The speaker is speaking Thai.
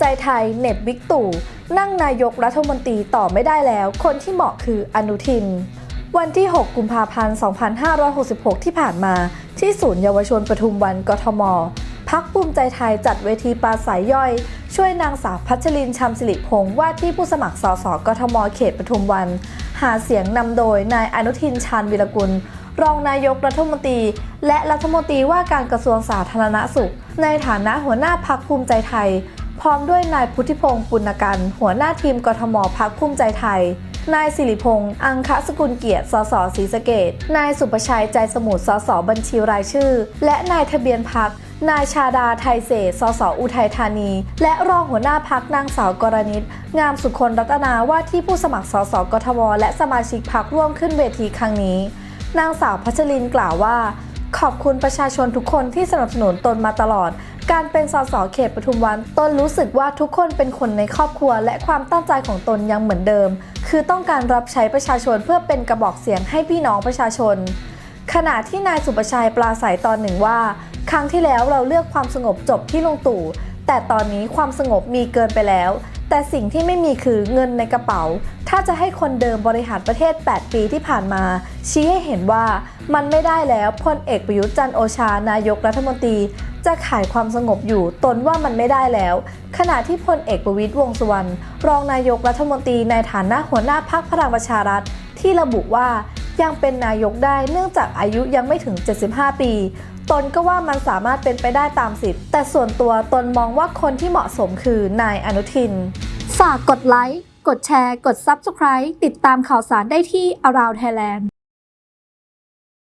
ใจไทยเน็บบิ๊กตู่ นั่งนายกรัฐมนตรีต่อไม่ได้แล้ว คนที่เหมาะคืออนุทิน วันที่ 6 กุมภาพันธ์ 2566 ที่ผ่านมา ที่ศูนย์เยาวชนปทุมวันกทมพักภูมิใจไทยจัดเวทีปราศัยย่อย ช่วยนางสาวพัชรินชำสิริพงศ์ว่าที่ผู้สมัครสสกทมเขตปทุมวัน หาเสียงนำโดยนายอนุทินชาญวิรกุล รองนายกรัฐมนตรี และรัฐมนตรีว่าการกระทรวงสาธารณสุข ในฐานะหัวหน้าพักภูมิใจไทย ร้อมด้วยนายพุทธิพงศ์ปุณกันหัวหน้าทีมกทมพักภูมิใจไทย นายสิริพงศ์อังคสกุลเกียรติ สสศรีสะเกดนายสุประชัยใจสมุทร สสบัญชีรายชื่อ และนายทะเบียนพักนายชาดาไทยเศษสสอุทัยธานี และรองหัวหน้าพักนางสาวกรณิต งามสุคนรัตนาว่าที่ผู้สมัครสสกทมและสมาชิกพักร่วมขึ้นเวทีครั้งนี้ นางสาวพัชรินกล่าวว่า ขอบคุณประชาชนทุกคนที่สนับสนุนตนมาตลอด การเป็นสสเขตปทุมวัน ตนรู้สึกว่าทุกคนเป็นคนในครอบครัว และความตั้งใจของตนยังเหมือนเดิม คือต้องการรับใช้ประชาชนเพื่อเป็นกระบอกเสียงให้พี่น้องประชาชน ขณะที่นายสุประชัยปราศัยตอนหนึ่งว่า ครั้งที่แล้วเราเลือกความสงบจบที่ลงตู่ แต่ตอนนี้ความสงบมีเกินไปแล้ว แต่สิ่งที่ไม่มีคือเงินในกระเป๋า ถ้าจะให้คนเดิมบริหารประเทศ 8 ปีที่ผ่านมา ชี้ให้เห็นว่ามันไม่ได้แล้วพลเอกประยุทธ์จันโอชานายกรัฐมนตรี จะขายความสงบอยู่ตนว่ามันไม่ได้แล้ว ขณะที่พลเอกประวิตยวงสุวรรณรองนายกรัฐมนตรีในฐานะหัวหน้าพักพลังประชารัฐ ที่ระบุว่า ยังเป็นนายกได้เนื่องจากอายุยังไม่ถึง 75 ปี ตนก็ว่ามันสามารถเป็นไปได้ตามสิทธิ์ แต่ส่วนตัวตนมองว่าคนที่เหมาะสมคือนายอนุทิน ฝากกดไลค์ กดแชร์ กด Subscribe ติดตามข่าวสารได้ที่ Around Thailand